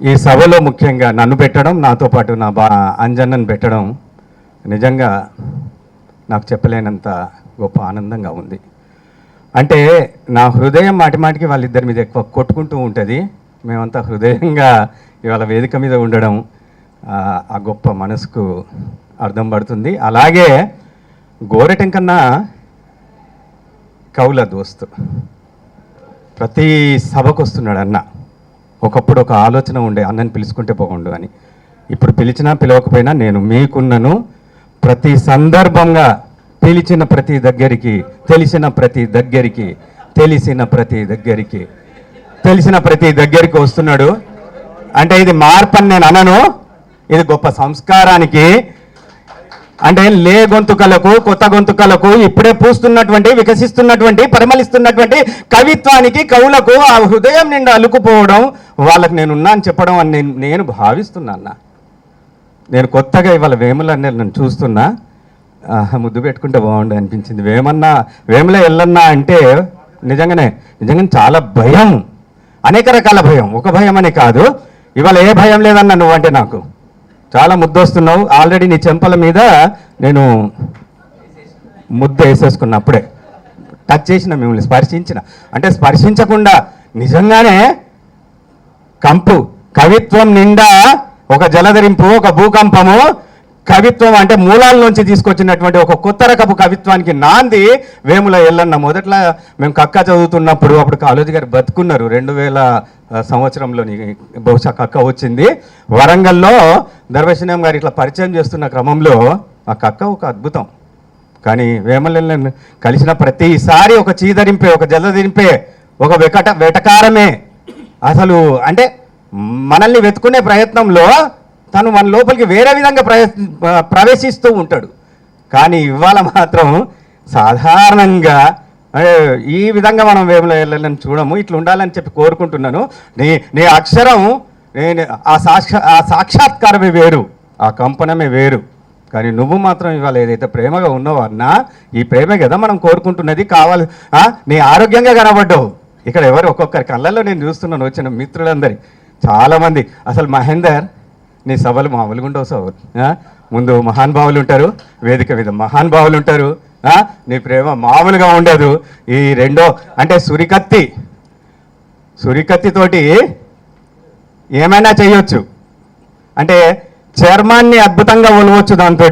ఈ సభలో ముఖ్యంగా నన్ను పెట్టడం నాతో పాటు నా బా అంజన్నను పెట్టడం నిజంగా నాకు చెప్పలేనంత గొప్ప ఆనందంగా ఉంది. అంటే నా హృదయం మాటిమాటికి వాళ్ళిద్దరి మీద ఎక్కువ కొట్టుకుంటూ ఉంటుంది. మేమంతా హృదయంగా ఇవాళ వేదిక మీద ఉండడం ఆ, గొప్ప మనసుకు అర్థం పడుతుంది. అలాగే గోరటం కన్నా కౌల దోస్తు ప్రతి సభకు వస్తున్నాడు అన్న. ఒకప్పుడు ఒక ఆలోచన ఉండే అన్నని పిలుచుకుంటే బాగుండు అని. ఇప్పుడు పిలిచినా పిలవకపోయినా నేను మీకున్నను ప్రతి సందర్భంగా పిలిచిన ప్రతి దగ్గరికి తెలిసిన ప్రతి దగ్గరికి తెలిసిన ప్రతి దగ్గరికి. తెలిసిన ప్రతి దగ్గరికి వస్తున్నాడు. అంటే ఇది మార్పు నేను అనను. ఇది గొప్ప సంస్కారానికి అంటే లే గొంతుకలకు కొత్త గొంతుకలకు ఇప్పుడే పూస్తున్నటువంటి వికసిస్తున్నటువంటి పరిమళిస్తున్నటువంటి కవిత్వానికి కవులకు ఆ హృదయం నిండా అలుకుపోవడం వాళ్ళకి నేనున్నా అని చెప్పడం అని నేను నేను భావిస్తున్నా అన్న నేను కొత్తగా ఇవాళ వేముల నన్ను చూస్తున్నా. ముద్దు పెట్టుకుంటే బాగుండు అనిపించింది. వేమన్నా వేముల ఎల్లన్నా అంటే నిజంగానే నిజంగానే చాలా భయం. అనేక రకాల భయం. ఒక భయం అని కాదు. ఇవాళ ఏ భయం లేదన్నా నువ్వంటే నాకు. చాలా ముద్దొస్తున్నావు. ఆల్రెడీ నీ చెంపల మీద నేను ముద్ద వేసేసుకున్నా అప్పుడే టచ్ చేసిన మిమ్మల్ని స్పర్శించిన. అంటే స్పర్శించకుండా నిజంగానే కంపు కవిత్వం నిండా ఒక జలధరింపు ఒక భూకంపము కవిత్వం అంటే మూలాల నుంచి తీసుకొచ్చినటువంటి ఒక కొత్త రకపు కవిత్వానికి నాంది వేముల ఎల్లన్న. మొదట్లో మేము కక్క చదువుతున్నప్పుడు అప్పుడు కాలేజీ గారు బతుకున్నారు. రెండు వేల సంవత్సరంలోని బహుశా కక్క వచ్చింది. వరంగల్లో దర్వశనం గారు ఇట్లా పరిచయం చేస్తున్న క్రమంలో ఆ కక్క ఒక అద్భుతం. కానీ వేమలెల్లని కలిసిన ప్రతిసారి ఒక చీదరింపే ఒక జలదిరింపే ఒక వెకట వెటకారమే. అసలు అంటే మనల్ని వెతుకునే ప్రయత్నంలో తను మన లోపలికి వేరే విధంగా ప్రవేశిస్తూ ఉంటాడు. కానీ ఇవాళ మాత్రం సాధారణంగా ఈ విధంగా మనం వేములో వెళ్ళాలని చూడము. ఇట్లా ఉండాలని చెప్పి కోరుకుంటున్నాను. నీ నీ అక్షరం నేను ఆ సాక్షా ఆ సాక్షాత్కారమే వేరు. ఆ కంపనమే వేరు. కానీ నువ్వు మాత్రం ఇవాళ ఏదైతే ప్రేమగా ఉన్నావో అన్నా ఈ ప్రేమ కదా మనం కోరుకుంటున్నది. కావాలి నీ ఆరోగ్యంగా కనబడ్డావు. ఇక్కడ ఎవరు ఒక్కొక్కరి కళ్ళల్లో నేను చూస్తున్నాను. వచ్చిన మిత్రులందరి చాలామంది. అసలు మహేందర్ నీ సభలు మామూలుగా ఉండవు సభలు ముందు ముందు మహానుభావులు ఉంటారు వేదిక మీద మహానుభావులు ఉంటారు నీ ప్రేమ మామూలుగా ఉండదు. ఈ రెండో అంటే సురికత్తి సురికత్తితోటి ఏమైనా చేయొచ్చు. అంటే చర్మాన్ని అద్భుతంగా ఒలవచ్చు దాంతో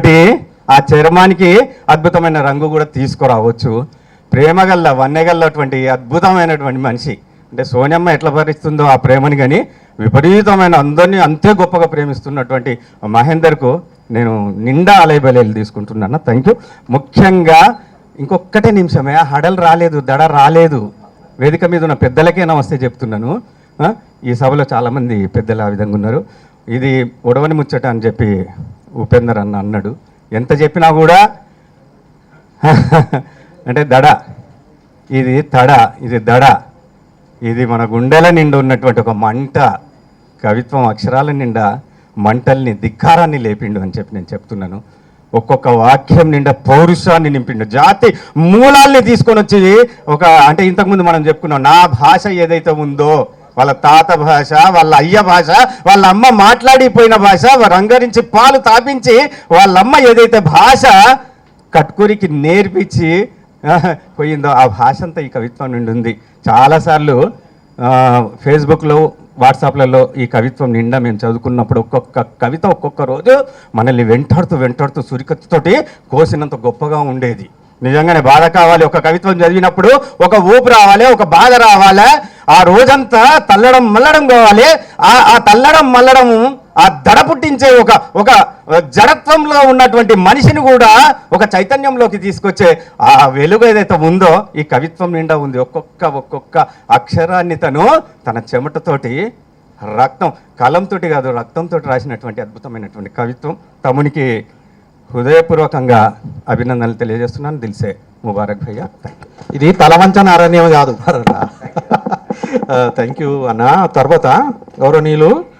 ఆ చర్మానికి అద్భుతమైన రంగు కూడా తీసుకురావచ్చు. ప్రేమగల్ల వన్నెగల్లటువంటి అద్భుతమైనటువంటి మనిషి. అంటే సోనియమ్మ ఎట్లా భరిస్తుందో ఆ ప్రేమని కానీ విపరీతమైన అందరినీ అంతే గొప్పగా ప్రేమిస్తున్నటువంటి మహేందర్కు నేను నిండా అలయబలేలు తీసుకుంటున్నాను. థ్యాంక్ యూ ముఖ్యంగా ఇంకొక్కటే నిమిషమే. హడలు రాలేదు దడ రాలేదు. వేదిక మీద ఉన్న పెద్దలకే నమస్తే చెప్తున్నాను. ఈ సభలో చాలామంది పెద్దలు ఆ విధంగా ఉన్నారు. ఇది ఉడవని ముచ్చట అని చెప్పి ఉపేందర్ అన్న అన్నాడు. ఎంత చెప్పినా కూడా అంటే దడ. ఇది తడ ఇది దడ. ఇది మన గుండెల నిండా ఉన్నటువంటి ఒక మంట కవిత్వం అక్షరాల నిండా మంటల్ని ధిక్కారాన్ని లేపిండు అని చెప్పి నేను చెప్తున్నాను. ఒక్కొక్క వాక్యం నిండా పౌరుషాన్ని నింపిండు. జాతి మూలాల్ని తీసుకొని వచ్చి ఒక అంటే ఇంతకుముందు మనం చెప్పుకున్నాం నా భాష ఏదైతే ఉందో వాళ్ళ తాత భాష వాళ్ళ అయ్య భాష వాళ్ళ అమ్మ మాట్లాడిపోయిన భాష రంగరించి పాలు తాపించి వాళ్ళమ్మ ఏదైతే భాష కట్కూరికి నేర్పించి పోయిందో. ఆ భాష అంతా ఈ కవిత్వం నుండి ఉంది. చాలాసార్లు ఫేస్బుక్లో వాట్సాప్లలో ఈ కవిత్వం నిండా మేము చదువుకున్నప్పుడు ఒక్కొక్క కవిత ఒక్కొక్క రోజు మనల్ని వెంటాడుతూ వెంటాడుతూ సురికత్తుతోటి కోసినంత గొప్పగా ఉండేది. నిజంగానే బాధ కావాలి. ఒక కవిత్వం చదివినప్పుడు ఒక ఊపు రావాలి ఒక బాధ రావాలి. ఆ రోజంతా తల్లడం మల్లడం కావాలి. ఆ ఆ తల్లడం మల్లడం ఆ దడ పుట్టించే ఒక ఒక జడత్వంలో ఉన్నటువంటి మనిషిని కూడా ఒక చైతన్యంలోకి తీసుకొచ్చే ఆ వెలుగు ఏదైతే ఉందో ఈ కవిత్వం నిండా ఉంది. ఒక్కొక్క ఒక్కొక్క అక్షరాన్ని తను తన చెమటతోటి రక్తం కలంతోటి కాదు రక్తంతో రాసినటువంటి అద్భుతమైనటువంటి కవిత్వం. తమ్మునికి హృదయపూర్వకంగా అభినందనలు తెలియజేస్తున్నాను. దిల్సే ముబారక్ భయ్య. ఇది తలవంచన అరణ్యం కాదు. థ్యాంక్ యూ అన్న. తర్వాత గౌరవనీయులు